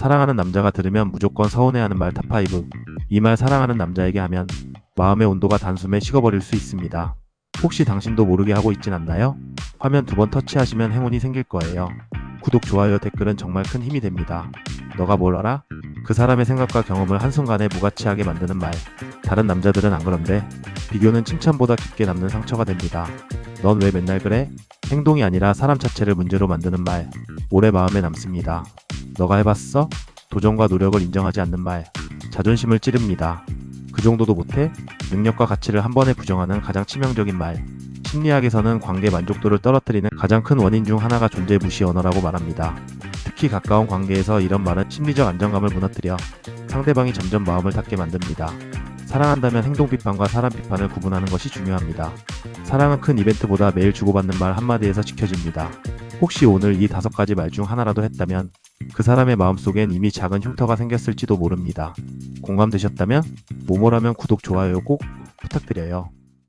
사랑하는 남자가 들으면 무조건 서운해하는 말 탑5. 이 말 사랑하는 남자에게 하면 마음의 온도가 단숨에 식어버릴 수 있습니다. 혹시 당신도 모르게 하고 있진 않나요? 화면 두 번 터치하시면 행운이 생길 거예요. 구독, 좋아요, 댓글은 정말 큰 힘이 됩니다. 너가 뭘 알아? 그 사람의 생각과 경험을 한순간에 무가치하게 만드는 말. 다른 남자들은 안 그런데 비교는 칭찬보다 깊게 남는 상처가 됩니다. 넌 왜 맨날 그래? 행동이 아니라 사람 자체를 문제로 만드는 말. 오래 마음에 남습니다. 너가 해봤어? 도전과 노력을 인정하지 않는 말. 자존심을 찌릅니다. 그 정도도 못해? 능력과 가치를 한 번에 부정하는 가장 치명적인 말. 심리학에서는 관계 만족도를 떨어뜨리는 가장 큰 원인 중 하나가 존재 무시 언어라고 말합니다. 특히 가까운 관계에서 이런 말은 심리적 안정감을 무너뜨려 상대방이 점점 마음을 닫게 만듭니다. 사랑한다면 행동 비판과 사람 비판을 구분하는 것이 중요합니다. 사랑은 큰 이벤트보다 매일 주고받는 말 한마디에서 지켜집니다. 혹시 오늘 이 다섯 가지 말 중 하나라도 했다면 그 사람의 마음속엔 이미 작은 흉터가 생겼을지도 모릅니다. 공감되셨다면 모모라면 구독, 좋아요 꼭 부탁드려요.